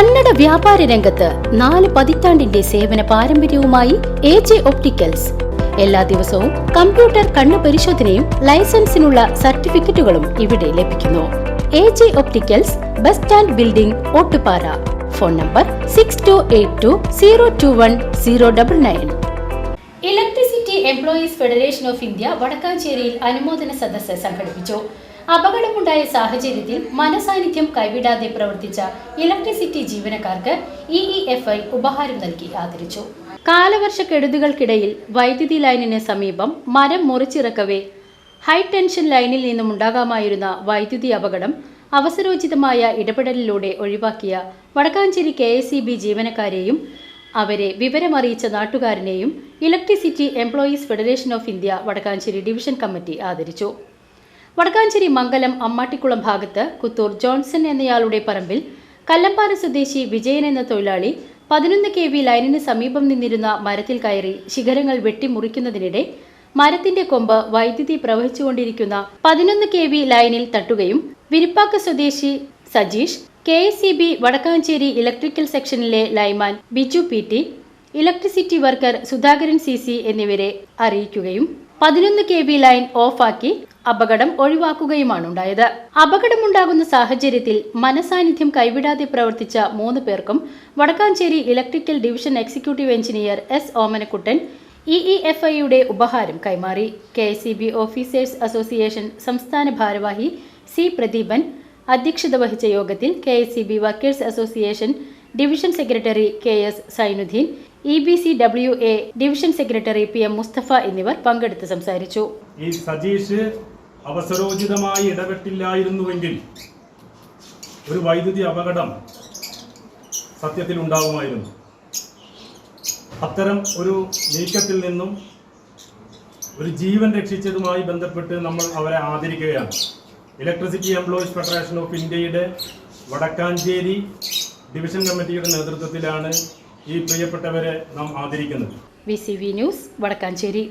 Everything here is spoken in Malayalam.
കന്നഡ വ്യാപാര രംഗത്ത് നാല് പതിറ്റാണ്ടിന്റെ സേവന പാരമ്പര്യവുമായി എ ജെ ഒപ്റ്റിക്കൽസ്. എല്ലാ ദിവസവും കമ്പ്യൂട്ടർ കണ്ണു പരിശോധനയും ലൈസൻസിനുള്ള സർട്ടിഫിക്കറ്റുകളും ഇവിടെ ലഭിക്കുന്നു. A J opticals bus stand building Ottupara. Phone number six two eight two zero two one zero double nine electricity employees federation of India വടക്കാഞ്ചേരിയിൽ അനുമോദന സദസ്സ് സംഘടിപ്പിച്ചു. അപകടമുണ്ടായ സാഹചര്യത്തിൽ മനസാന്നിധ്യം കൈവിടാതെ പ്രവർത്തിച്ച ഇലക്ട്രിസിറ്റി ജീവനക്കാർക്ക് ഇ ഇ എഫ് ഐ ഉപഹാരം നൽകി ആദരിച്ചു. കാലവർഷ കെടുതികൾക്കിടയിൽ വൈദ്യുതി ലൈനിന് സമീപം മരം മുറിച്ചിറക്കവേ ഹൈ ടെൻഷൻ ലൈനിൽ നിന്നും ഉണ്ടാകാമായിരുന്ന വൈദ്യുതി അപകടം അവസരോചിതമായ ഇടപെടലിലൂടെ ഒഴിവാക്കിയ Vadakkanchery K S E B ജീവനക്കാരെയും അവരെ വിവരമറിയിച്ച നാട്ടുകാരനെയും electricity employees federation of India Vadakkanchery division committee ആദരിച്ചു. വടക്കാഞ്ചേരി മംഗലം അമ്മാട്ടിക്കുളം ഭാഗത്ത് കുത്തൂർ ജോൺസൺ എന്നയാളുടെ പറമ്പിൽ കല്ലമ്പാറ സ്വദേശി വിജയൻ എന്ന തൊഴിലാളി പതിനൊന്ന് കെ വി ലൈനിന് സമീപം നിന്നിരുന്ന മരത്തിൽ കയറി ശിഖരങ്ങൾ വെട്ടിമുറിക്കുന്നതിനിടെ മരത്തിന്റെ കൊമ്പ് വൈദ്യുതി പ്രവഹിച്ചുകൊണ്ടിരിക്കുന്ന പതിനൊന്ന് കെ വി ലൈനിൽ തട്ടുകയും വിരിപ്പാക്ക സ്വദേശി Sajeesh K S C B Vadakkanchery electrical സെക്ഷനിലെ lineman Biju P T electricity worker Sudhakaran C C എന്നിവരെ അറിയിക്കുകയും പതിനൊന്ന് കെ വി ലൈൻ ഓഫാക്കി അപകടം ഒഴിവാക്കുകയുമാണ് ഉണ്ടായത് അപകടമുണ്ടാകുന്ന സാഹചര്യത്തിൽ മനസാന്നിധ്യം കൈവിടാതെ പ്രവർത്തിച്ച മൂന്ന് പേർക്കും Vadakkanchery electrical division executive engineer S Omanakuttan E E F ഐയുടെ ഉപഹാരം കൈമാറി. K C B officers association സംസ്ഥാന ഭാരവാഹി സി പ്രദീപൻ അധ്യക്ഷത വഹിച്ച യോഗത്തിൽ K S C B workers association division secretary K S Sainuddin E B C W A division secretary P M Musthafa എന്നിവർ പങ്കെടുത്ത് സംസാരിച്ചു. ഈ അവസരോചിതമായി ഇടപെട്ടില്ലായിരുന്നുവെങ്കിൽ ഒരു വൈദ്യുതി അപകടം സത്യത്തിൽ ഉണ്ടാകുമായിരുന്നു അത്തരം ഒരു നീക്കത്തിൽ നിന്നും ഒരു ജീവൻ രക്ഷിച്ചതുമായി ബന്ധപ്പെട്ട് നമ്മൾ അവരെ ആദരിക്കുകയാണ്. ഇലക്ട്രിസിറ്റി എംപ്ലോയീസ് ഫെഡറേഷൻ ഓഫ് ഇന്ത്യയുടെ വടക്കാഞ്ചേരി ഡിവിഷൻ കമ്മിറ്റിയുടെ നേതൃത്വത്തിലാണ് ഈ പ്രിയപ്പെട്ടവരെ നാം ആദരിക്കുന്നത്. V news Vadakkanchery.